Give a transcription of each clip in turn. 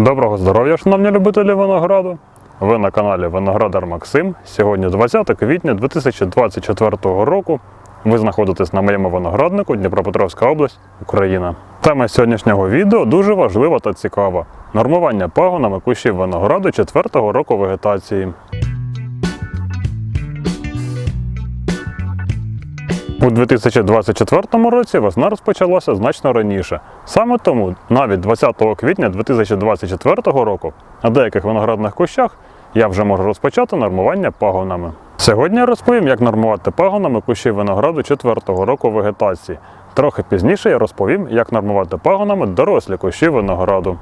Доброго здоров'я, шановні любителі винограду! Ви на каналі Виноградар Максим. Сьогодні 20 квітня 2024 року. Ви знаходитесь на моєму винограднику Дніпропетровська область, Україна. Тема сьогоднішнього відео дуже важлива та цікава: нормування пагонами кущів винограду 4-го року вегетації. У 2024 році весна розпочалася значно раніше. Саме тому навіть 20 квітня 2024 року на деяких виноградних кущах я вже можу розпочати нормування пагонами. Сьогодні я розповім, як нормувати пагонами кущі винограду 4 року вегетації. Трохи пізніше я розповім, як нормувати пагонами дорослі кущі винограду.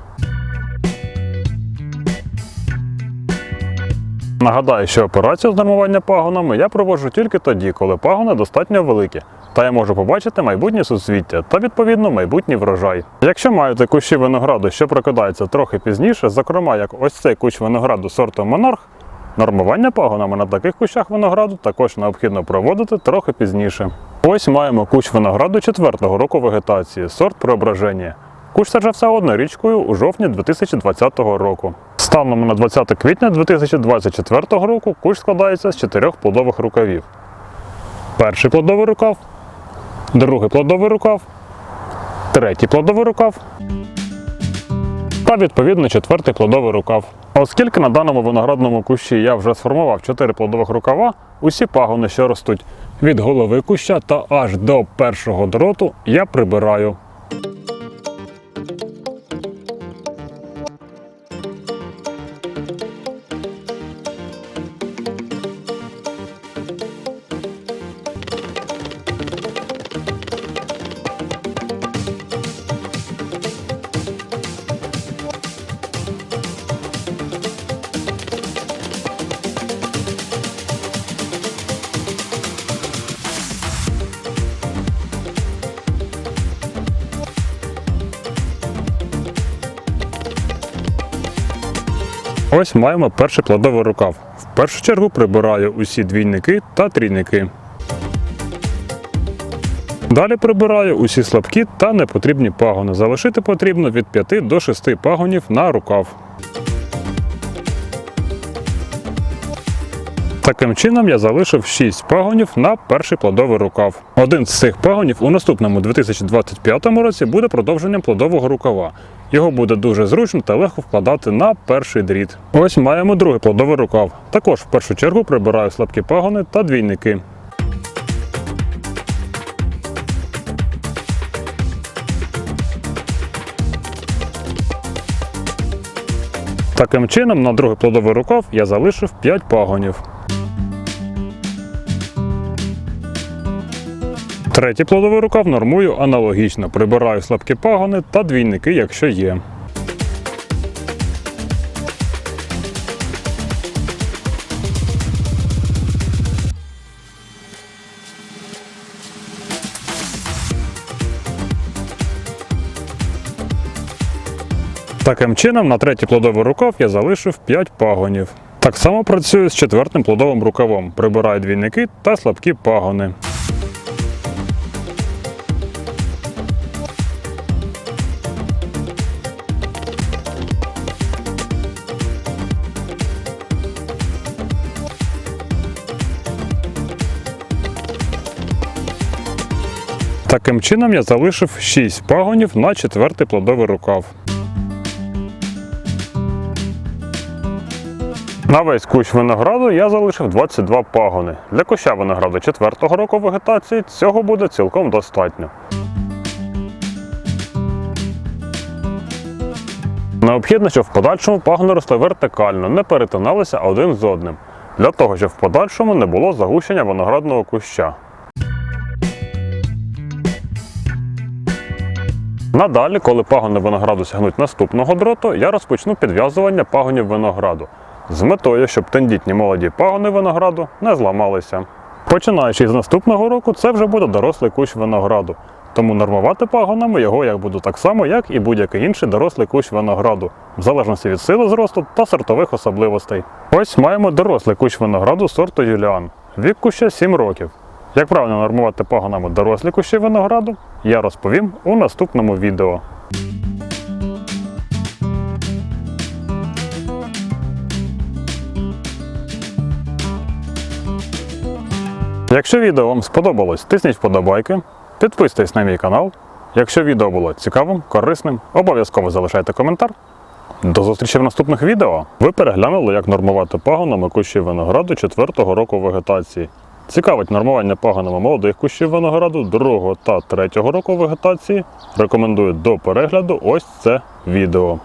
Нагадаю, що операцію з нормування пагонами я проводжу тільки тоді, коли пагони достатньо великі, та я можу побачити майбутнє суцвіття та відповідно майбутній врожай. Якщо маєте кущі винограду, що прокидається трохи пізніше, зокрема як ось цей кущ винограду сорту Монарх, нормування пагонами на таких кущах винограду також необхідно проводити трохи пізніше. Ось маємо кущ винограду 4-го року вегетації, сорт преображення. Кущ саджався однорічкою у жовтні 2020 року. Станом на 20 квітня 2024 року кущ складається з чотирьох плодових рукавів. Перший плодовий рукав, другий плодовий рукав, третій плодовий рукав та відповідно четвертий плодовий рукав. Оскільки на даному виноградному кущі я вже сформував 4 плодових рукава, усі пагони, що ростуть від голови куща та аж до першого дроту, я прибираю. Ось маємо перший плодовий рукав. В першу чергу прибираю усі двійники та трійники. Далі прибираю усі слабкі та непотрібні пагони. Залишити потрібно від 5 до 6 пагонів на рукав. Таким чином я залишив 6 пагонів на перший плодовий рукав. Один з цих пагонів у наступному 2025 році буде продовженням плодового рукава. Його буде дуже зручно та легко вкладати на перший дріт. Ось маємо другий плодовий рукав. Також в першу чергу прибираю слабкі пагони та двійники. Таким чином, на другий плодовий рукав я залишив 5 пагонів. Третій плодовий рукав нормую аналогічно. Прибираю слабкі пагони та двійники, якщо є. Таким чином, на третій плодовий рукав я залишив 5 пагонів. Так само працюю з четвертим плодовим рукавом. Прибираю двійники та слабкі пагони. Таким чином я залишив 6 пагонів на четвертий плодовий рукав. На весь кущ винограду я залишив 22 пагони. Для куща винограду 4-го року вегетації цього буде цілком достатньо. Необхідно, щоб в подальшому пагони росли вертикально, не перетиналися один з одним, для того, щоб в подальшому не було загущення виноградного куща. Надалі, коли пагони винограду сягнуть наступного дроту, я розпочну підв'язування пагонів винограду з метою, щоб тендітні молоді пагони винограду не зламалися. Починаючи з наступного року, це вже буде дорослий кущ винограду. Тому нормувати пагонами його я буду так само, як і будь-який інший дорослий кущ винограду, в залежності від сили зросту та сортових особливостей. Ось маємо дорослий кущ винограду сорту Юліан. Вік куща 7 років. Як правильно нормувати пагонами дорослі кущі винограду, я розповім у наступному відео. Якщо відео вам сподобалось, тисніть вподобайки, підписуйтесь на мій канал. Якщо відео було цікавим, корисним, обов'язково залишайте коментар. До зустрічі в наступних відео. Ви переглянули, як нормувати пагонами кущі винограду 4-го року вегетації. Цікавить нормування пагонами молодих кущів винограду 2 та 3 року вегетації. Рекомендую до перегляду ось це відео.